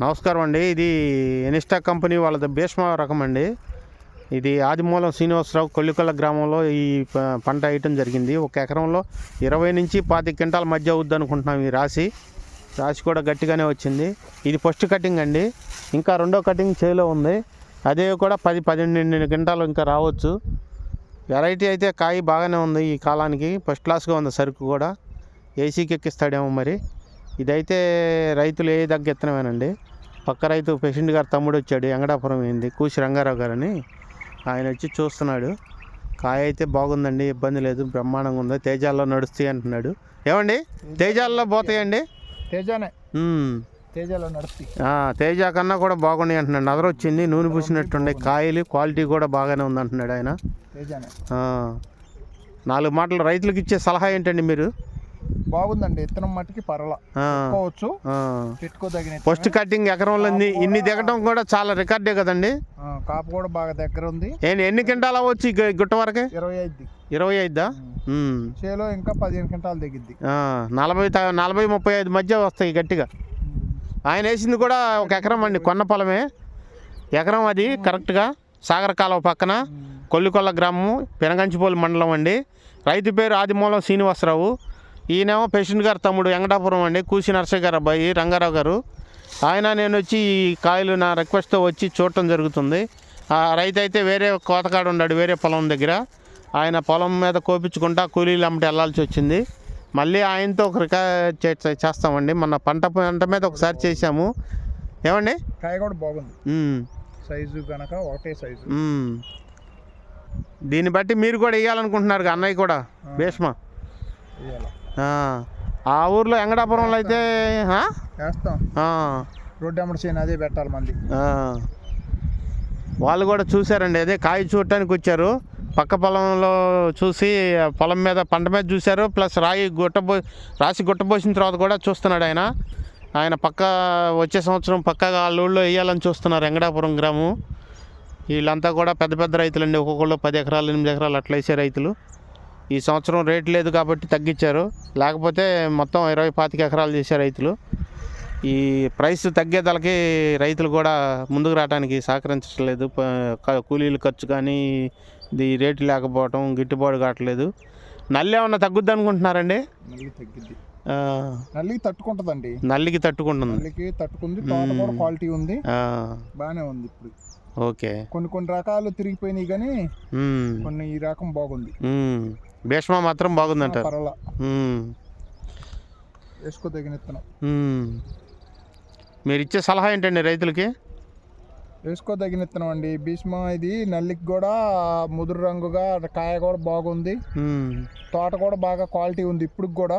నమస్కారం అండి. ఇది ఎనిస్టా కంపెనీ వాళ్ళది భీష్మ రకం అండి. ఇది ఆదిమూలం శ్రీనివాసరావు కొల్లికొల్ల గ్రామంలో ఈ పంట వేయటం జరిగింది. ఒక ఎకరంలో ఇరవై నుంచి పాతి క్వింటాల మధ్య అవుద్ది అనుకుంటున్నాం ఈ రాశి. రాశి కూడా గట్టిగానే వచ్చింది. ఇది ఫస్ట్ కటింగ్ అండి. ఇంకా రెండో కటింగ్ చేలో ఉంది. అదే కూడా పది పన్నెండు క్వింటాలు ఇంకా రావచ్చు. వెరైటీ అయితే కాయ బాగానే ఉంది ఈ కాలానికి. ఫస్ట్ క్లాస్గా ఉంది సరుకు కూడా. ఏసీకి ఎక్కిస్తాడేమో మరి. ఇదైతే రైతులు ఏ దగ్గర ఎత్తనమేనండి. పక్క రైతు పేషెంట్ గారు తమ్ముడు వచ్చాడు ఎంగడాపురం ఏంది కూసి రంగారావు గారని ఆయన వచ్చి చూస్తున్నాడు. కాయ అయితే బాగుందండి ఇబ్బంది లేదు బ్రహ్మాండంగా ఉంది. తేజాల్లో నడుస్తాయి అంటున్నాడు. ఏమండి? తేజాల్లో పోతాయండి? తేజానే. తేజాలో నడుస్తాయి. తేజ కన్నా కూడా బాగున్నాయి అంటున్నాడు. నదర వచ్చింది నూనె పూసినట్టుండే కాయలు క్వాలిటీ కూడా బాగానే ఉంది అంటున్నాడు ఆయన. నాలుగు మాటలు రైతులకు ఇచ్చే సలహా ఏంటండి మీరు? బాగుందండి. ఇత్తనం మట్టికి పర్వాల ఆ, పెట్టుకోవచ్చు. పెట్టుకోదగిన. ఫస్ట్ కటింగ్ ఎకరంలో ఇన్ని ఇన్ని దిగటం కూడా చాలా రికార్డే కదండి? కాపు కూడా బాగా దగ్గర ఉంది. ఎన్ని క్వింటాలు అవ్వచ్చు గుట్ట వరకే? ఇరవై ఐదు. ఇరవై ఐదా. చేలో ఇంకా పదిహేను క్వింటాలు దిగిద్ది. నలభై నలభై ముప్పై ఐదు మధ్య వస్తాయి గట్టిగా. ఆయన వేసింది కూడా ఒక ఎకరం అండి కొన్న పొలమే. ఎకరం అది కరెక్ట్గా. సాగర కాలువ పక్కన. కొల్లికొల్ల గ్రామం పెనగంచిపోలి మండలం అండి. రైతు పేరు ఆదిమూలం శ్రీనివాసరావు. ఈయనేమో పేషెంట్ గారు తమ్ముడు వెంకటాపురం అండి కూసి నర్సయ్య గారు అబ్బాయి రంగారావు గారు. ఆయన నేను వచ్చి ఈ కాయలు నా రిక్వెస్ట్తో వచ్చి చూడటం జరుగుతుంది. ఆ రైతు అయితే వేరే కోతకాడు ఉన్నాడు వేరే పొలం దగ్గర. ఆయన పొలం మీద కోపించుకుంటా కూలీలు అమ్మటి వెళ్ళాల్సి వచ్చింది. మళ్ళీ ఆయనతో ఒక రికా చేస్తామండి. మన పంట పంట మీద ఒకసారి చేసాము ఏమండి? కాయ కూడా బాగుంది సైజు గనక ఒకటే సైజు. దీన్ని బట్టి మీరు కూడా వేయాలనుకుంటున్నారు అన్నయ్య కూడా. భీష్మ. ఆ, ఊర్లో ఎంగడాపురంలో అయితే? వేస్తాం. రోడ్డు అమ్మడి చేయని అదే పెట్టాలి ఆ. వాళ్ళు కూడా చూశారండి అదే కాయ చూడటానికి వచ్చారు. పక్క పొలంలో చూసి పొలం మీద పంట మీద చూశారు. ప్లస్ రాయి గుట్టబో రాసి గుట్టబోసిన తర్వాత కూడా చూస్తున్నాడు ఆయన. ఆయన పక్క వచ్చే సంవత్సరం పక్కగా వాళ్ళ ఊళ్ళో వేయాలని చూస్తున్నారు వెంకటాపురం గ్రామం. వీళ్ళంతా కూడా పెద్ద పెద్ద రైతులండి. ఒక్కొక్కళ్ళు పది ఎకరాలు ఎనిమిది ఎకరాలు అట్లా వేసే రైతులు. ఈ సంవత్సరం రేట్ లేదు కాబట్టి తగ్గించారు. లేకపోతే మొత్తం ఇరవై పాతిక ఎకరాలు చేసే రైతులు. ఈ ప్రైస్ తగ్గేదలకి రైతులు కూడా ముందుకు రావడానికి సహకరించట్లేదు. కూలీల ఖర్చు కానీ ఇది రేటు లేకపోవటం గిట్టుబాటు కావట్లేదు. నల్లి ఏమన్నా తగ్గుద్ది అనుకుంటున్నారండి? నల్లికి తట్టుకుంటుందండి. నల్లికి తట్టుకుంటుంది. నల్లికి తట్టుకుంది క్వాలిటీ ఉంది. బాగానే ఉంది ఇప్పుడు. ఓకే. కొన్ని కొన్ని రకాలు తిరిగిపోయినాయి కానీ కొన్ని ఈ రకం బాగుంది. భీష్మ మాత్రం బాగుందంటారు పర్వాలా. వేసుకోదగిన ఇత్తనం. మీరు ఇచ్చే సలహా ఏంటండి రైతులకి? వేసుకోదగిన ఇత్తనం అండి. భీష్మ ఇది నల్లికి కూడా ముదురు రంగుగా కాయ కూడా బాగుంది. తోట కూడా బాగా క్వాలిటీ ఉంది ఇప్పుడు కూడా.